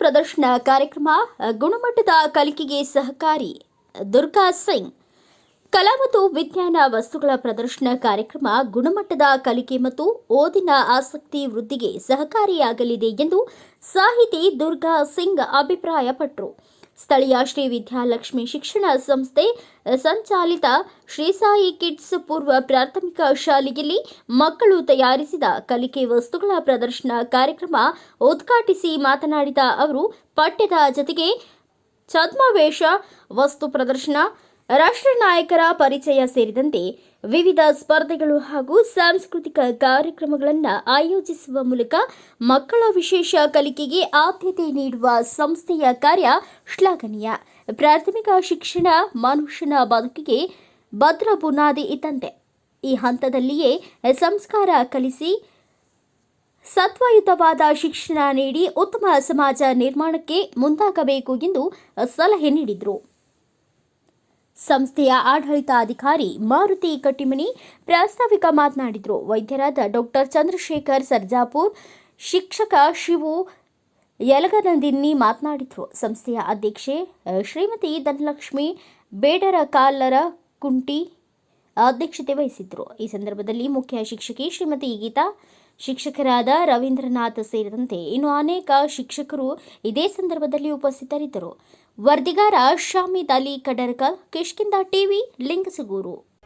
ಕಾರ್ಯಕ್ರಮ ಗುಣಮಟ್ಟದ ಕಲಿಕೆಗೆ ಸಹಕಾರಿ ದುರ್ಗಾ ಸಿಂಗ್. ಕಲಾ ಮತ್ತು ವಿಜ್ಞಾನ ವಸ್ತುಗಳ ಪ್ರದರ್ಶನ ಕಾರ್ಯಕ್ರಮ, ಗುಣಮಟ್ಟದ ಕಲಿಕೆ ಮತ್ತು ಓದಿನ ಆಸಕ್ತಿ ವೃದ್ಧಿಗೆ ಸಹಕಾರಿಯಾಗಲಿದೆ ಎಂದು ಸಾಹಿತಿ ದುರ್ಗಾ ಸಿಂಗ್ ಅಭಿಪ್ರಾಯಪಟ್ಟರು ಸ್ಥಳೀಯ ಶ್ರೀ ವಿದ್ಯಾಲಕ್ಷ್ಮಿ ಶಿಕ್ಷಣ ಸಂಸ್ಥೆ ಸಂಚಾಲಿತ ಶ್ರೀ ಸಾಯಿ ಕಿಡ್ಸ್ ಪೂರ್ವ ಪ್ರಾಥಮಿಕ ಶಾಲೆಯಲ್ಲಿ ಮಕ್ಕಳು ತಯಾರಿಸಿದ ಕಲಿಕೆ ವಸ್ತುಗಳ ಪ್ರದರ್ಶನ ಕಾರ್ಯಕ್ರಮ ಉದ್ಘಾಟಿಸಿ ಮಾತನಾಡಿದ ಅವರು, ಪಠ್ಯದ ಜೊತೆಗೆ ಛದ್ಮವೇಷ ವಸ್ತು ಪ್ರದರ್ಶನ ರಾಷ್ಟ್ರ ನಾಯಕರ ಪರಿಚಯ ಸೇರಿದಂತೆ ವಿವಿಧ ಸ್ಪರ್ಧೆಗಳು ಹಾಗೂ ಸಾಂಸ್ಕೃತಿಕ ಕಾರ್ಯಕ್ರಮಗಳನ್ನು ಆಯೋಜಿಸುವ ಮೂಲಕ ಮಕ್ಕಳ ವಿಶೇಷ ಕಲಿಕೆಗೆ ಆದ್ಯತೆ ನೀಡುವ ಸಂಸ್ಥೆಯ ಕಾರ್ಯ ಶ್ಲಾಘನೀಯ. ಪ್ರಾಥಮಿಕ ಶಿಕ್ಷಣ ಮನುಷ್ಯನ ಬದುಕಿಗೆ ಭದ್ರ ಬುನಾದಿ ಇದ್ದಂತೆ. ಈ ಹಂತದಲ್ಲಿಯೇ ಸಂಸ್ಕಾರ ಕಲಿಸಿ ಸತ್ವಯುತವಾದ ಶಿಕ್ಷಣ ನೀಡಿ ಉತ್ತಮ ಸಮಾಜ ನಿರ್ಮಾಣಕ್ಕೆ ಮುಂದಾಗಬೇಕು ಎಂದು ಸಲಹೆ ನೀಡಿದರು. ಸಂಸ್ಥೆಯ ಆಡಳಿತಾಧಿಕಾರಿ ಮಾರುತಿ ಕಟ್ಟಿಮನಿ ಪ್ರಾಸ್ತಾವಿಕ ಮಾತನಾಡಿದರು. ವೈದ್ಯರಾದ ಡಾಕ್ಟರ್ ಚಂದ್ರಶೇಖರ್ ಸರ್ಜಾಪುರ್, ಶಿಕ್ಷಕ ಶಿವು ಯಲಗನದಿನ್ನಿ ಮಾತನಾಡಿದರು. ಸಂಸ್ಥೆಯ ಅಧ್ಯಕ್ಷೆ ಶ್ರೀಮತಿ ಧನಲಕ್ಷ್ಮಿ ಬೇಡರ ಕಾಲರ ಕುಂಟಿ ಅಧ್ಯಕ್ಷತೆ ವಹಿಸಿದ್ದರು ಈ ಸಂದರ್ಭದಲ್ಲಿ ಮುಖ್ಯ ಶಿಕ್ಷಕಿ ಶ್ರೀಮತಿ ಗೀತಾ ಶಿಕ್ಷಕರಾದ ರವೀಂದ್ರನಾಥ್ ಸೇರಿದಂತೆ ಇನ್ನು ಅನೇಕ ಶಿಕ್ಷಕರು ಇದೇ ಸಂದರ್ಭದಲ್ಲಿ ಉಪಸ್ಥಿತರಿದ್ದರು. ವರದಿಗಾರ ಶಾಮಿದ್ ಅಲಿ ಕಡರ್ಕ ಕಿಷ್ಕಿಂದ ಟಿವಿ ಲಿಂಗಸಗೂರು.